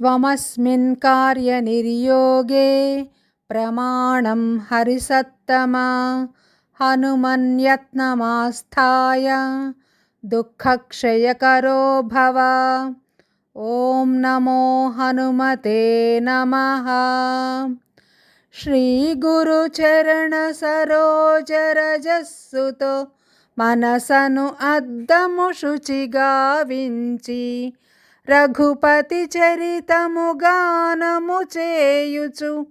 त्वमस्मिन् कार्यनिर्योगे प्रमाणं हरिसत्तमा हनुमन्यत्नमास्थाय दुःखक्षयकरो भव ॐ नमो हनुमते नमः శ్రీగురుచరణసరోజరజస్సుతో మనసను అద్దము శుచిగావించి రఘుపతి చరితము గానము చేయుచు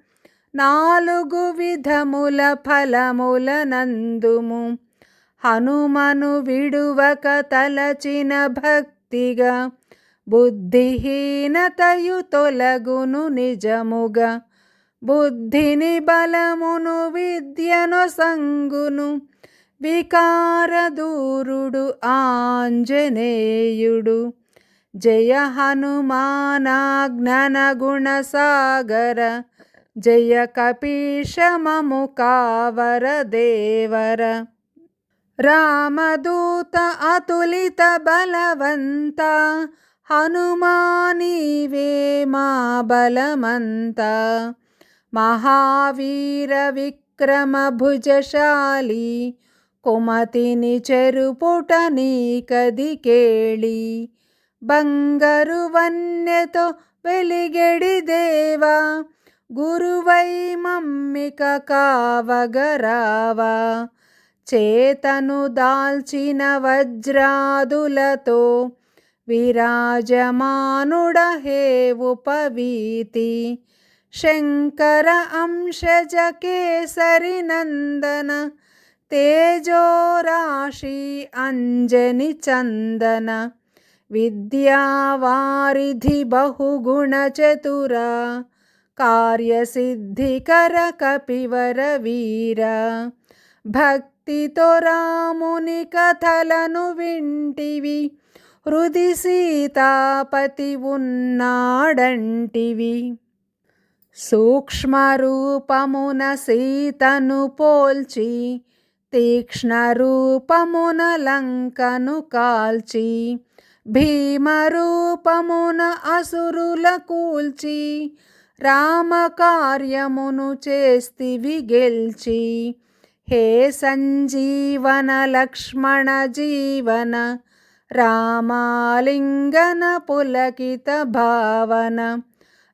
నాలుగు విధముల ఫలముల నందుము హనుమను విడువక తలచిన భక్తిగా బుద్ధిహీనతయు తొలగును నిజముగా. బుద్ధిని బలమును విద్యను సంగును వికారదూరుడు ఆంజనేయుడు. ಜಯ ಹನುಮಾನ ಜ್ಞಾನಗುಣಸಾಗರ ಜಯ ಕಪೀಶ ಮಮುಕಾವರ ದೇವರ. ರಾಮದೂತ ಅತುಲಿತ ಬಲವಂತ, ಹನುಮಾನೀವೇ ಮಾ ಬಲಮಂತ. ಮಹಾವೀರ ವಿಕ್ರಮ ಭುಜಶಾಲಿ ಕುಮತಿ ಕುಮತಿನಿ ಚೆರುಪುಟ ನೀ ಕದಿ ಕೇಳಿ. వన్యతో వెలిగెడి దేవా గురువై మమ్మిక కావగరావా. చేతను దాల్చిన వజ్రాదులతో విరాజమానుడ హే ఉపవీతి శంకర అంశజ కేసరి నందన తేజోరాశి అంజని చందన. విద్యావారిధి బహుగుణచతుర కార్యసిద్ధికర కపివర వీర. భక్తితో రాముని కథలను వింటివి హృది సీతాపతి ఉన్నాడంటివి. సూక్ష్మరూపమున సీతను పోల్చి తీక్ష్ణ రూపమున లంకను కాల్చి భీమరూపమున అసురుల కూల్చి రామకార్యమును చేస్తివి గెల్చి. హే సంజీవన లక్ష్మణ జీవన రామాలింగన పులకిత భావన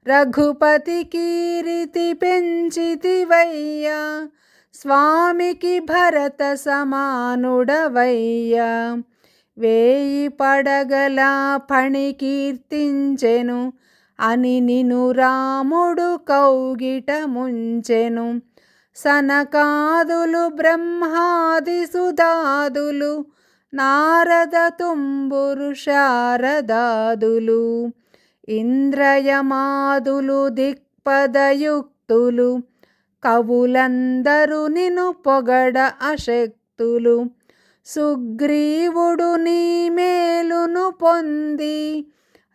రఘుపతి కీరితి పెంచితివయ్యా స్వామికి భరత సమానుడవయ్యా. వేయి పడగల పణి కీర్తించెను అని నిను రాముడు కౌగిట ముంచెను. సనకాదులు బ్రహ్మాది సుధాదులు నారద తుంబురు శారదాదులు ఇంద్రయమాదులు దిక్పదయుక్తులు కవులందరూ నిను పొగడ అశక్తులు. సుగ్రీవుడు నీ మేలును పొంది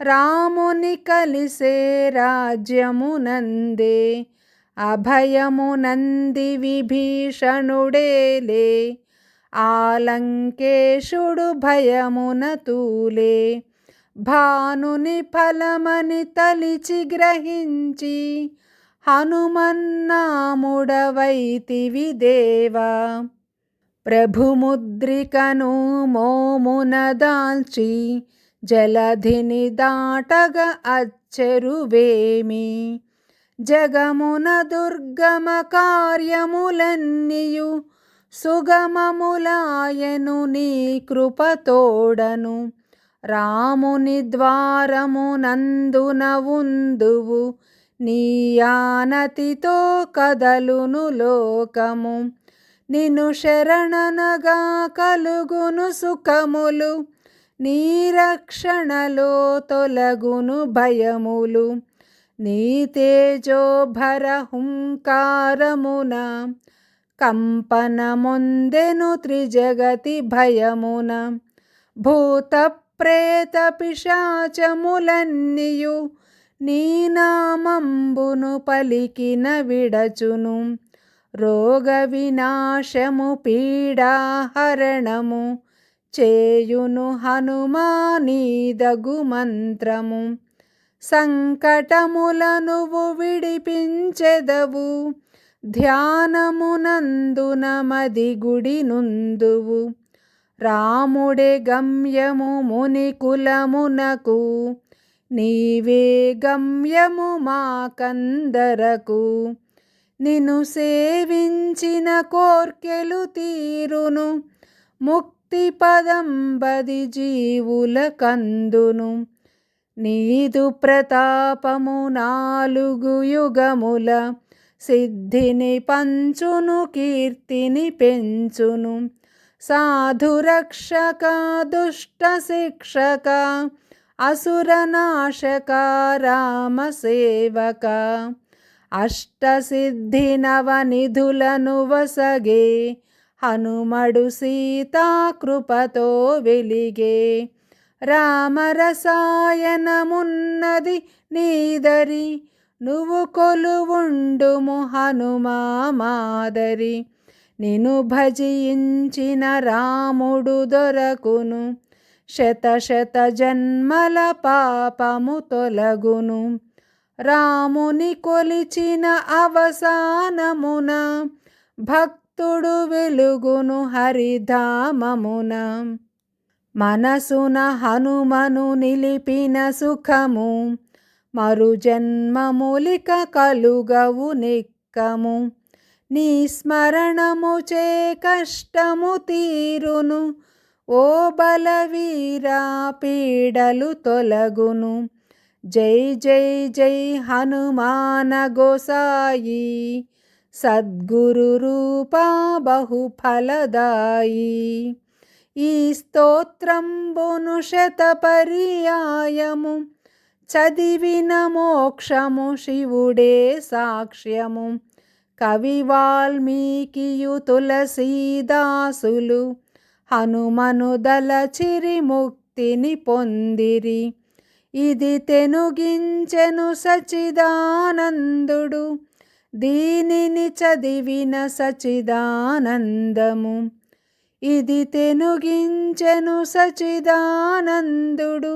రాముని కలిసే రాజ్యమునందే. అభయమునంది విభీషణుడేలే ఆలంకేశుడు భయమున తూలే. భానుని ఫలమని తలిచి గ్రహించి హనుమన్నాముడవైతివి దేవా. ప్రభుముద్రికను మోమున దాల్చి జలధిని దాటగ అచ్చెరువేమి. జగమున దుర్గమ కార్యములన్నీయు సుగమములాయను నీ కృపతోడను రాముని ద్వారమునందున ఉందువు నీ ఆనతితో కదలును లోకము. నిను శరణనగా కలుగును సుఖములు నీ రక్షణలో తొలగును భయములు. నీ తేజోభర హుంకారమున కంపనముందెను త్రిజగతి భయమున. భూత ప్రేత పిశాచములన్నీయు నీ నామంబును పలికిన విడచును. రోగ వినాశము పీడాహరణము చేయును హనుమానీదగు మంత్రము. సంకటములనువు విడిపించెదవు ధ్యానమునందున మది గుడి నుందువు. రాముడే గమ్యము ముని కులమునకు నీవే గమ్యము మాకందరకు నిన్ను సేవించిన కోర్కెలు తీరును. ముక్తి పదంబది జీవుల కందును. నీదు ప్రతాపము నాలుగు యుగముల. సిద్ధిని పంచును కీర్తిని పెంచును. సాధురక్షక దుష్ట శిక్షక అసురనాశక రామసేవక అష్టసిద్ధి నవనిధులను వసగే హనుమడు సీతాకృపతో వెలిగే రామరసాయనమున్నది నీదరి నువ్వు కొలువుండుము హనుమా మాదరి. నిను భజించిన రాముడు దొరకును శత శత జన్మల పాపము తొలగును. రాముని కొలిచిన అవసానమున భక్తుడు వెలుగును హరిధామమున. మనసున హనుమను నిలిపిన సుఖము మరు జన్మములిక కలుగవు నిక్కము. నీ స్మరణము చే కష్టము తీరును ఓ బలవీరా పీడలు తొలగును. జై జై జై హనుమాన గోసాయి. సద్గురు రూప బహుఫలదాయి. ఈ స్తోత్రంబును శతపర్యాయము. చదివిన మోక్షము శివుడే సాక్ష్యము. కవి వాల్మీకియు తులసీదాసులు హనుమను దలచిరి ముక్తిని పొందిరి. ఇది తెనుగించెను సచిదానందుడు దీనిని చదివిన సచిదానందము ఇది తెనుగించెను సచిదానందుడు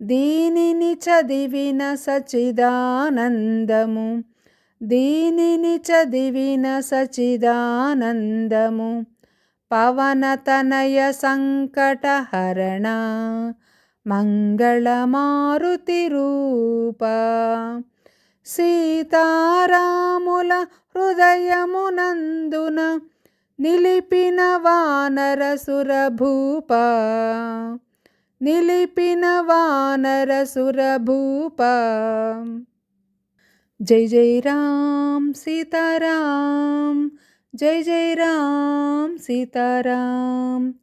దీనిని చదివిన సచిదానందము దీనిని చదివిన సచిదానందము పవనతనయ సంకటహరణ. మంగళమారుతి రూప సీతారాముల హృదయమునందున నిలిపిన వానరసురభూప. నిలిపిన వానరసురభూప. జై జై రామ్ సీతారాం. జై జై రామ్ సీతారాం.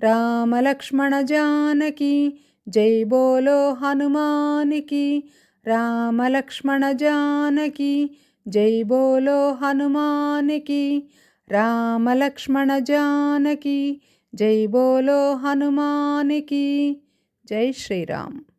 రామలక్ష్మణ జానకి జై బోలో హనుమానికి రామలక్ష్మణ జానకి జై బోలో హనుమానికి రామలక్ష్మణ జానకి జై బోలో హనుమానికి జై శ్రీరామ్.